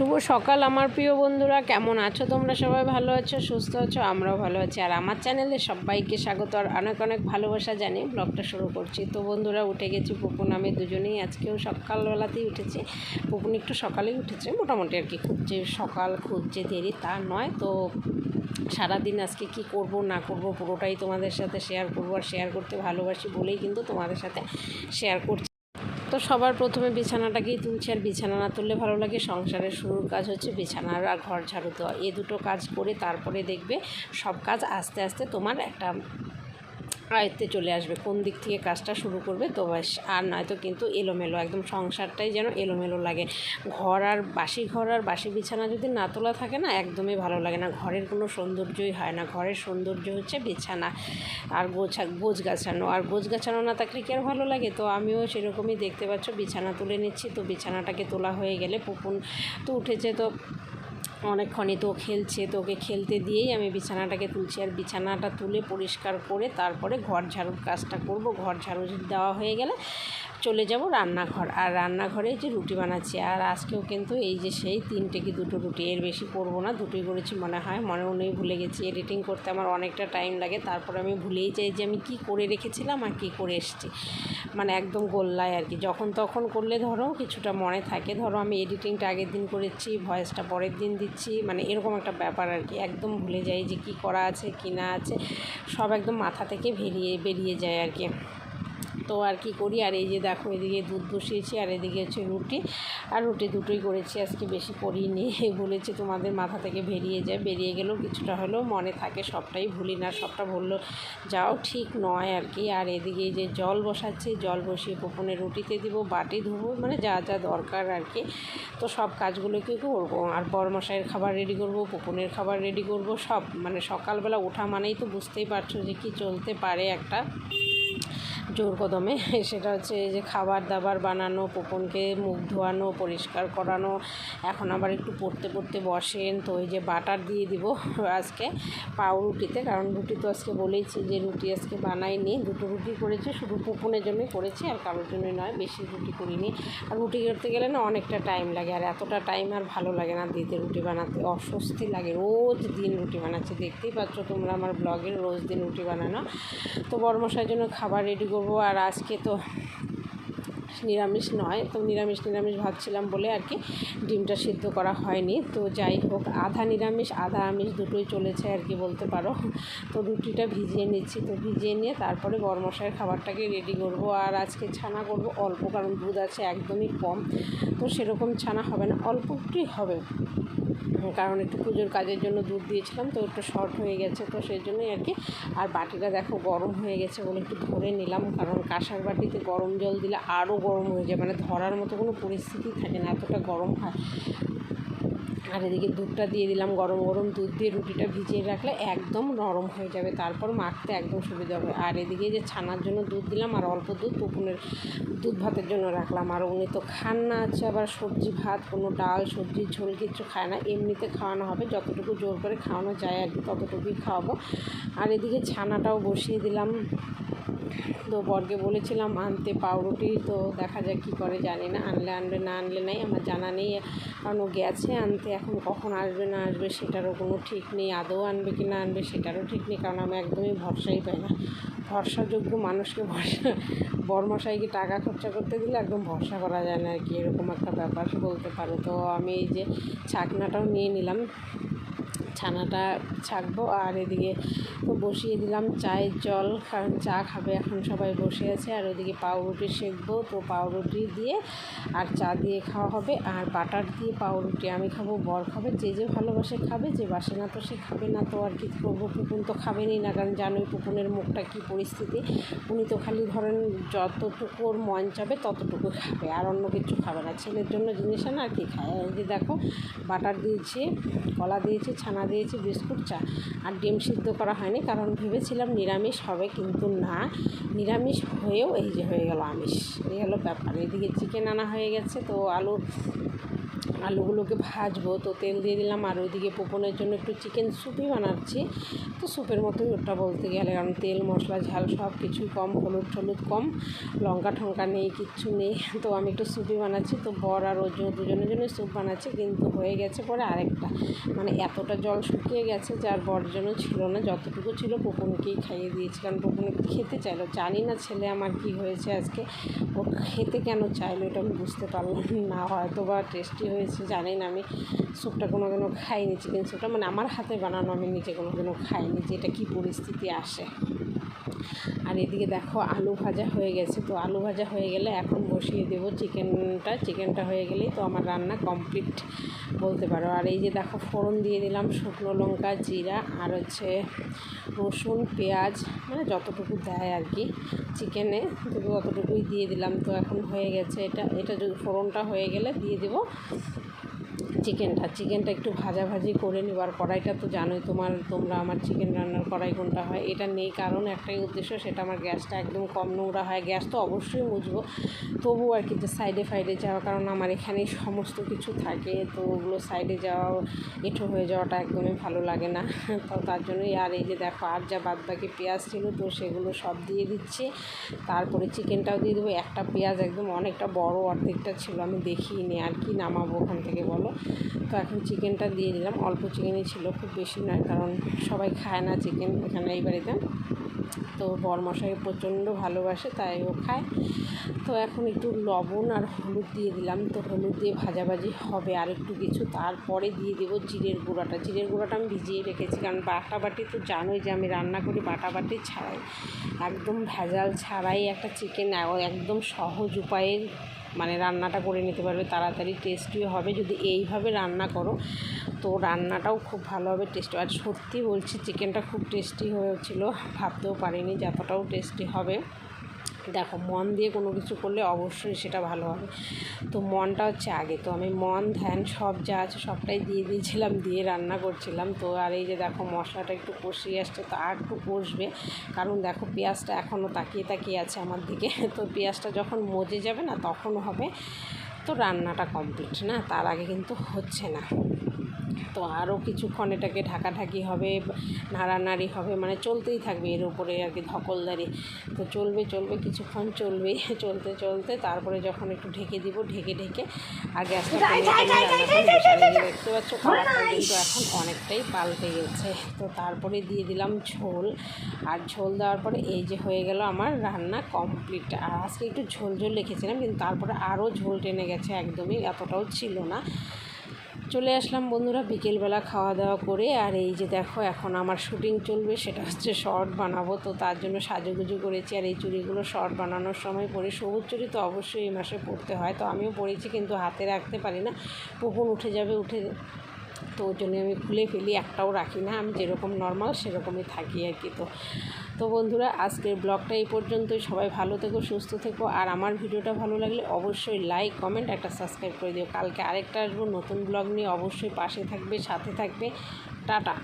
শুভ সকাল আমার প্রিয় বন্ধুরা। কেমন আছো? তোমরা সবাই ভালো আছো, সুস্থ আছো? আমরাও ভালো আছি। আর আমার চ্যানেলে সবাইকে স্বাগত আর অনেক অনেক ভালোবাসা জানিয়ে ব্লগটা শুরু করছি। তো বন্ধুরা, উঠে গেছি পুপুন আমি দুজনেই আজকেও সকালবেলাতেই উঠেছি। পুপুন একটু সকালেই উঠেছে, মোটামুটি আর কি। খুব যে সকাল খুব যে দেরি, তা নয়। তো সারাদিন আজকে কি করব, না করব, পুরোটাই তোমাদের সাথে শেয়ার করব আর শেয়ার করতে ভালোবাসি বলেই কিন্তু তোমাদের সাথে শেয়ার করছি। তো সবার প্রথমে বিছানাটাকেই তুলছে আর বিছানা না তুললে ভালো লাগে। সংসারের শুরুর কাজ হচ্ছে বিছানার আর ঘর ঝাড়ু দেওয়া। এ দুটো কাজ করে তারপরে দেখবে সব কাজ আস্তে আস্তে তোমার একটা আয়ত্তে চলে আসবে, কোন দিক থেকে কাজটা শুরু করবে, তো ব্যাস, আর নয়তো কিন্তু এলোমেলো, একদম সংসারটাই যেন এলোমেলো লাগে। ঘর আর বাসি ঘর আর বাসি বিছানা যদি না তোলা থাকে না, একদমই ভালো লাগে না। ঘরের কোনো সৌন্দর্যই হয় না, ঘরের সৌন্দর্য হচ্ছে বিছানা আর গোছা, গোছ গাছানো। আর গোছ গাছানো না থাকলে কি আর ভালো লাগে? তো আমিও সেরকমই দেখতে পাচ্ছ, বিছানা তুলে নিচ্ছি, তো বিছানাটাকে তোলা হয়ে গেলে পুপুন তো উঠেছে, তো অনেকক্ষণই তো খেলছে, তো ওকে খেলতে দিয়েই আমি বিছানাটাকে তুলছি। আর বিছানাটা তুলে পরিষ্কার করে তারপরে ঘর ঝাড়ুর কাজটা করব। ঘর ঝাড়ু দেওয়া হয়ে গেলে চলে যাব রান্নাঘর। আর রান্নাঘরে যে রুটি বানাচ্ছি, আর আজকেও কিন্তু এই যে সেই তিনটে কি দুটো রুটি, এর বেশি করব না। দুটোই করেছি মনে হয়, মনে নেই ভুলে গেছি। এডিটিং করতে আমার অনেকটা টাইম লাগে, তারপরে আমি ভুলেই যাই যে আমি কি করে রেখেছিলাম আর কী করে এসেছি। মানে একদম গোল্লায় আর কি। যখন তখন করলে ধরো কিছুটা মনে থাকে। ধরো আমি এডিটিংটা আগের দিন করেছি, ভয়েসটা পরের দিন দিচ্ছি। মানে এরকম একটা ব্যাপার আর কি। একদম ভুলে যাই যে কি করা আছে, কি না আছে, সব একদম মাথা থেকে বেরিয়ে বেরিয়ে যায় আর কি। তো আর কি করি। আর এই যে দেখো, এদিকে দুধ বসিয়েছি আর এদিকে হচ্ছে রুটি। আর রুটি দুটোই করেছি, আজকে বেশি করিনি। বলেছি তোমাদের মাথা থেকে বেরিয়ে যায়। বেরিয়ে গেলেও কিছুটা হলেও মনে থাকে, সবটাই ভুলি না, সবটা বলল যাও, ঠিক নয় আর কি। আর এদিকে যে জল বসাচ্ছি, জল বসিয়ে পোপনের রুটিতে দিব, বাটি ধুবো মানে যা যা দরকার আর কি। তো সব কাজগুলোকে করব? আর বরমশাইয়ের খাবার রেডি করব পোপনের খাবার রেডি করব, সব মানে সকালবেলা ওঠা মানেই তো বুঝতেই পারছ যে কি চলতে পারে একটা। জোর কদমে। সেটা হচ্ছে এই যে খাবার দাবার বানানো পোপনকে মুখ ধোয়ানো, পরিষ্কার করানো, এখন আবার একটু পড়তে পড়তে বসেন। তো ওই যে বাটার দিয়ে দিব আজকে পাউরুটিতে, কারণ রুটি তো আজকে বলেইছি যে রুটি আজকে বানাইনি। দুটো রুটি করেছি, শুধু পোপনের জন্যই করেছি, আর কারোর জন্যই নয়, বেশি রুটি করিনি। আর রুটি করতে গেলে না অনেকটা টাইম লাগে, আর এতটা টাইম আর ভালো লাগে না দিতে রুটি বানাতে। অস্বস্তি লাগে, রোজ দিন রুটি বানাচ্ছি। দেখতেই পাচ্ছ তোমরা আমার ব্লগের রোজ দিন রুটি বানানো। তো বড়মশাইয়ের জন্য খাবার রেডি করব আর আজকে তো নিরামিষ নয়, তো নিরামিষ নিরামিষ ভাবছিলাম বলে আর কি ডিমটা সিদ্ধ করা হয়নি। তো যাই হোক, আধা নিরামিষ, আধা আমিষ দুটোই চলেছে আর কি বলতে পারো। তো রুটিটা ভিজিয়ে নিচ্ছি, তো ভিজিয়ে নিয়ে তারপরে বরমশাইয়ের খাবারটাকে রেডি করব। আর আজকে ছানা করব অল্প, কারণ দুধ আছে একদমই কম, তো সেরকম ছানা হবে না, অল্প একটুই হবে। কারণ একটু পুজোর কাজের জন্য দুধ দিয়েছিলাম, তো একটু শর্ট হয়ে গেছে, তো সেই জন্যই আর কি। আর বাটিটা দেখো গরম হয়ে গেছে বলে একটু ধরে নিলাম, কারণ কাঁসার বাটিতে গরম জল দিলে আরও গরম হয়ে যায় মানে ধরার মতো কোনো পরিস্থিতি থাকে না, এতটা গরম হয়। আর এদিকে দুধটা দিয়ে দিলাম গরম গরম দুধ দিয়ে রুটিটা ভিজিয়ে রাখলে একদম নরম হয়ে যাবে। তারপর মাখতে একদম সুবিধা হবে। আর এদিকে যে ছানার জন্য দুধ দিলাম আর অল্প দুধ পুকুনের দুধ ভাতের জন্য রাখলাম। আর উনি তো খান না, আছে আবার সবজি ভাত, কোনো ডাল, সবজি, ঝোল কিছু খায় না। এমনিতে খাওয়ানো হবে, যতটুকু জোর করে খাওয়ানো যায় আর কি, ততটুকুই খাওয়াবো। আর এদিকে ছানাটাও বসিয়ে দিলাম। তো বরকে বলেছিলাম, আনতে পাউরুটি। তো দেখা যাক কী করে, জানি না। আনলে আনবে, না আনলে নাই, আমার জানা নেই। কারণ ও গেছে আনতে, এখন কখন আসবে, না আসবে, সেটারও কোনো ঠিক নেই। আদৌ আনবে কি না আনবে, সেটারও ঠিক নেই, কারণ আমি একদমই ভরসাই পাই না। ভরসাযোগ্য মানুষকে ভরসা বরমশাইকে টাকা খরচা করতে দিলে একদম ভরসা করা যায় না আর কি? এরকম একটা ব্যাপার বলতে পারো। তো আমি এই যে ছাকনাটাও নিয়ে নিলাম। ছানাটা ছাকবো। আর এদিকে বসিয়ে দিলাম চায়ের জল, কারণ চা খাবে এখন সবাই বসে আছে। আর ওদিকে পাউরুটি সেঁকবো। তো পাউরুটি দিয়ে আর চা দিয়ে খাওয়া হবে। আর বাটার দিয়ে পাউরুটি আমি খাব, বর খাবে। যে যে ভালোবাসে খাবে, যে বাসে না তো সে খাবে না তো আর কি করব? পুকুন তো খাবেনই না, কারণ জানোই পুকুনের মুখটা কী পরিস্থিতি। উনি তো খালি ধরেন যতটুকু ওর মন চাবে ততটুকু খাবে, আর অন্য কিছু খাবে না। ছেলের জন্য জিনিস না আর কি খায়। দেখো, বাটার দিয়েছি, কলা দিয়েছি, ছানা দিয়েছি বিস্কুট, চা। আর ডিম সিদ্ধ করা হয়নি কারণ ভেবেছিলাম নিরামিষ হবে কিন্তু না। নিরামিষ হয়েও এই যে হয়ে গেল আমিষ। এই হলো ব্যাপার। এদিকে চিকেন আনা হয়ে গেছে তো আলুর আলুগুলোকে ভাজবো। তো তেল দিয়ে দিলাম আর ওইদিকে পোপনের জন্য একটু চিকেন স্যুপই বানাচ্ছি। তো স্যুপের মতোই ওটা বলতে গেলে, কারণ তেল, মশলা, ঝাল সব কিছুই কম, হলুদ টলুদ কম, লঙ্কা ঠঙ্কা নেই, কিচ্ছু নেই। তো আমি একটু স্যুপই বানাচ্ছি। তো বর আর ওর জন্য দুজনের জন্য স্যুপ বানাচ্ছি, কিন্তু হয়ে গেছে পরে আরেকটা। মানে এতটা জল শুকিয়ে গেছে যার বর জন্য ছিল না, যতটুকু ছিল পোপনকেই খাইয়ে দিয়েছি। কারণ পুকুন খেতে চাইলো। জানি না ছেলে আমার কি হয়েছে আজকে। ও খেতে কেন চাইলো এটা আমি বুঝতে পারলাম না। হয়তো বা টেস্টি হয়েছে জানি না, আমি স্যুপটা কোনো দিনও খাইনি চিকেন স্যুপটা। মানে আমার হাতে বানানো আমি নিজে কোনো দিনও খাইনি যে এটা কী পরিস্থিতি আসে। আর এদিকে দেখো আলু ভাজা হয়ে গেছে। তো আলু ভাজা হয়ে গেলে এখন বসিয়ে দেবো চিকেনটা। চিকেনটা হয়ে গেলেই তো আমার রান্না কমপ্লিট বলতে পারো। আর এই যে দেখো ফোড়ন দিয়ে দিলাম শুকনো লঙ্কা, জিরা আর হচ্ছে রসুন, পেঁয়াজ মানে যতটুকু দেয় আর কি চিকেনে ততটুকুই দিয়ে দিলাম। তো এখন হয়ে গেছে এটা। এটা যদি ফোড়নটা হয়ে গেলে দিয়ে দেবো। চিকেনটা চিকেনটা একটু ভাজাভাজি করে নেবার কড়াইটা তো জানোই তোমার, তোমরা আমার চিকেন রান্নার কড়াই কোনটা হয়, এটা নেই কারণ একটাই উদ্দেশ্য, সেটা আমার গ্যাসটা একদম কম নোংরা হয়, গ্যাস তো অবশ্যই মুছবো তবু আর কি যে সাইডে ফাইডে যাওয়া, কারণ আমার এখানে সমস্ত কিছু থাকে, তো ওগুলো সাইডে যাওয়া, এঁঠো হয়ে যাওয়াটা একদমই ভালো লাগে না, তো তার জন্যই আর এই যে দেখো, আর যা বাদ বাকি পেঁয়াজ ছিল, তো সেগুলো সব দিয়ে দিচ্ছি, তারপরে চিকেনটাও দিয়ে দেবো, একটা পেঁয়াজ একদম অনেকটা বড় অর্ধেকটা ছিল, আমি দেখিনি, আর কি নামাবো ওখান থেকে বলো? তো এখন চিকেনটা দিয়ে দিলাম। অল্প চিকেনই ছিল, খুব বেশি নয়, কারণ সবাই খায় না চিকেন এখানে এই বাড়িতে। তো বরমশাই প্রচণ্ড ভালোবাসে, তাই ও খায়। তো এখন একটু লবণ আর হলুদ দিয়ে দিলাম। তো হলুদ দিয়ে ভাজাভাজি হবে আর একটু কিছু। তারপরে দিয়ে দেবো জিরের গুঁড়াটা। জিরের গুঁড়াটা আমি ভিজিয়ে রেখেছি, কারণ বাটাবাটি তো জানোই যে আমি রান্না করি বাটাবাটি ছাড়াই। একদম ভেজাল ছাড়াই একটা চিকেন একদম সহজ উপায়ের মানে রান্নাটা করে নিতে পারবে, তাড়াতাড়ি টেস্টিও হবে। যদি এইভাবে রান্না করো, তো রান্নাটাও খুব ভালো হবে টেস্ট আর সত্যি বলছি চিকেনটা খুব টেস্টি হয়েছিল, ভাবতেও পারিনি যতটাও টেস্টি হবে। দেখো, মন দিয়ে কোনো কিছু করলে অবশ্যই সেটা ভালো হবে। তো মনটা হচ্ছে আগে। তো আমি মন, ধ্যান সব যা আছে সবটাই দিয়ে দিয়েছিলাম, দিয়ে রান্না করছিলাম। তো আর এই যে দেখো, মশলাটা একটু কষিয়ে আসছে, তো আর একটু কষবে। কারণ দেখো, পেঁয়াজটা এখনও তাকিয়ে তাকিয়ে আছে আমার দিকে। তো পেঁয়াজটা যখন মজে যাবে না, তখন হবে। তো রান্নাটা কমপ্লিট না? তার আগে কিন্তু হচ্ছে না। তো আরও কিছুক্ষণ এটাকে ঢাকাঢাকি হবে নাড়ানাড়ি হবে মানে চলতেই থাকবে এর উপরে আর কি ধকলদারি। তো চলবে চলবে কিছুক্ষণ চলবে চলতে চলতে তারপরে যখন একটু ঢেকে দিব ঢেকে ঢেকে আর গ্যাসটা দেখতে পাচ্ছ কালারটা কিন্তু এখন অনেকটাই পাল্টে গেছে। তো তারপরে দিয়ে দিলাম ঝোল। আর ঝোল দেওয়ার পরে এই যে হয়ে গেল আমার রান্না কমপ্লিট। আর আজকে একটু ঝোল ঝোল রেখেছিলাম কিন্তু তারপরে আরও ঝোল টেনে গেছে একদমই এতটাও ছিল না। চলে আসলাম বন্ধুরা বিকেলবেলা খাওয়া দাওয়া করে। আর এই যে দেখো, এখন আমার শুটিং চলবে, সেটা হচ্ছে শর্ট বানাবো। তো তার জন্য সাজুগুজু করেছি, আর এই চুড়িগুলো শর্ট বানানোর সময় পরে সবুজ চুড়ি তো অবশ্যই এই মাসে পড়তে হয়। তো আমিও পরেছি, কিন্তু হাতে রাখতে পারি না। পুকুন উঠে যাবে, উঠে তো ওই জন্য আমি খুলে ফেলি, একটাও রাখি না, আমি যেরকম নর্মাল সেরকমই থাকি আর কি তো। তো বন্ধুরা, আজকের ব্লগটা এই পর্যন্তই। সবাই ভালো থেকো, সুস্থ থেকো। আর আমার ভিডিওটা ভালো লাগলে অবশ্যই লাইক কমেন্ট একটা সাবস্ক্রাইব করে দিও। কালকে আরেকটা আসব নতুন ব্লগ নিয়ে, অবশ্যই পাশে থাকবে, সাথে থাকবে। টাটা।